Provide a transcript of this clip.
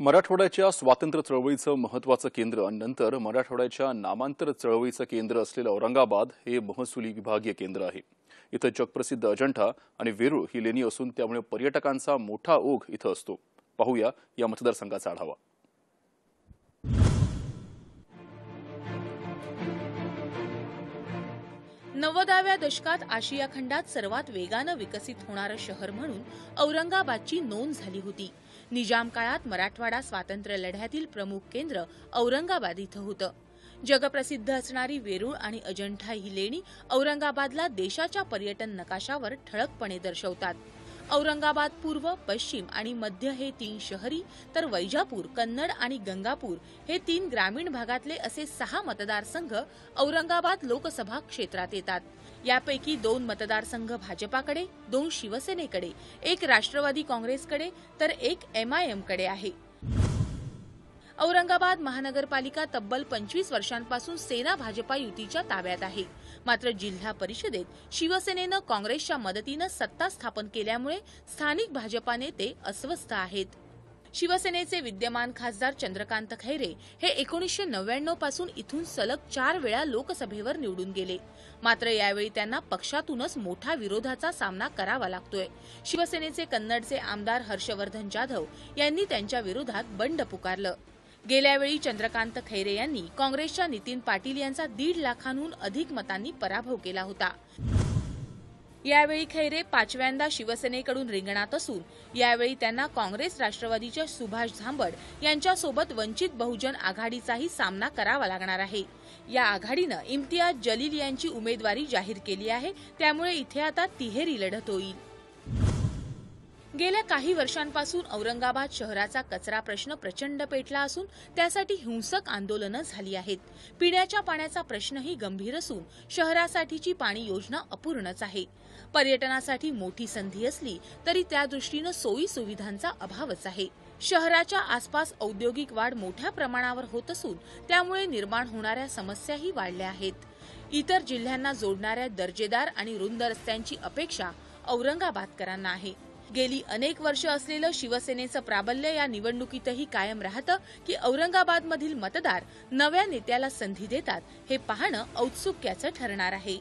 मराठवाड्याच्या स्वातंत्र्य चळवळीचं महत्वाचं केंद्र आणि नंतर मराठवाड्याच्या नामांतर चळवळीचं केंद्र असलेलं औरंगाबाद हे महसुली विभागीय केंद्र आहे. इथं जगप्रसिद्ध अजंठा आणि वेरूळ ही लेणी असून त्यामुळे पर्यटकांचा मोठा ओघ इथं असतो. पाहूया या मतदारसंघाचा आढावा. नव्वदाव्या दशकात आशिया खंडात सर्वात वेगानं विकसित होणारं शहर म्हणून औरंगाबादची नोंद झाली होती. निजाम काळात मराठवाडा स्वातंत्र्य लढ्यातील प्रमुख केंद्र औरंगाबाद इथं होतं. जगप्रसिद्ध असणारी वेरूळ आणि अजंठा ही लेणी औरंगाबादला देशाच्या पर्यटन नकाशावर ठळकपणे दर्शवतात. औरंगाबाद पूर्व पश्चिम आणि मध्य हे तीन शहरी तर वैजापूर कन्नड आणि गंगापूर हे तीन ग्रामीण भागातले असे सहा मतदारसंघ औरंगाबाद लोकसभा क्षेत्रात येतात. यापैकी दोन मतदारसंघ भाजपाकडे दोन शिवसेनेकडे एक राष्ट्रवादी काँग्रेसकडे तर एक एमआयएमकडे आहे. औरंगाबाद महानगरपालिका तब्बल पंचवीस वर्षांपासून सेना भाजपा युतीच्या ताब्यात आहे. मात्र जिल्हा परिषदेत शिवसेनेनं काँग्रेसच्या मदतीनं सत्ता स्थापन केल्यामुळे स्थानिक भाजपा नेते अस्वस्थ आहेत. शिवसेनेचे विद्यमान खासदार चंद्रकांत खैरे हे एकोणीसशे नव्याण्णवपासून इथून सलग चार वेळा लोकसभेवर निवडून गेले. मात्र यावेळी त्यांना पक्षातूनच मोठा विरोधाचा सामना करावा लागतोय. शिवसेनेचे कन्नडचे आमदार हर्षवर्धन जाधव यांनी त्यांच्या विरोधात बंड पुकारलं. गेल्यावेळी चंद्रकांत खैरे यांनी काँग्रेसच्या नितीन पाटील यांचा दीड लाखांहून अधिक मतांनी पराभव केला होता. यावेळी खैरे पाचव्यांदा शिवसेनेकडून रिंगणात असून यावेळी त्यांना काँग्रेस राष्ट्रवादीच्या सुभाष झांबड यांच्यासोबत वंचित बहुजन आघाडीचाही सामना करावा लागणार आहे. या आघाडीनं इम्तियाज जलील यांची उमेदवारी जाहीर केली आहे त्यामुळे इथे आता तिहेरी लढत होईल. गेल्या काही वर्षांपासून औरंगाबाद शहराचा कचरा प्रश्न प्रचंड पेटला असून त्यासाठी हिंसक आंदोलनं झाली आहेत. पिण्याच्या पाण्याचा प्रश्नही गंभीर असून शहरासाठीची पाणी योजना अपूर्णच आहे. पर्यटनासाठी मोठी संधी असली तरी त्या दृष्टीनं सोयी सुविधांचा अभावच आहे. शहराच्या आसपास औद्योगिक वाढ मोठ्या प्रमाणावर होत असून त्यामुळे निर्माण होणाऱ्या समस्याही वाढल्या आहेत. इतर जिल्ह्यांना जोडणाऱ्या दर्जेदार आणि रुंद रस्त्यांची अपेक्षा औरंगाबादकरांना आहे. गेली अनेक वर्ष असलेलं शिवसेनेचं प्राबल्य या निवडणुकीतही कायम राहतं की औरंगाबादमधील मतदार नव्या नेत्याला संधी देतात हे पाहणं औत्सुक्याचं ठरणार आहे.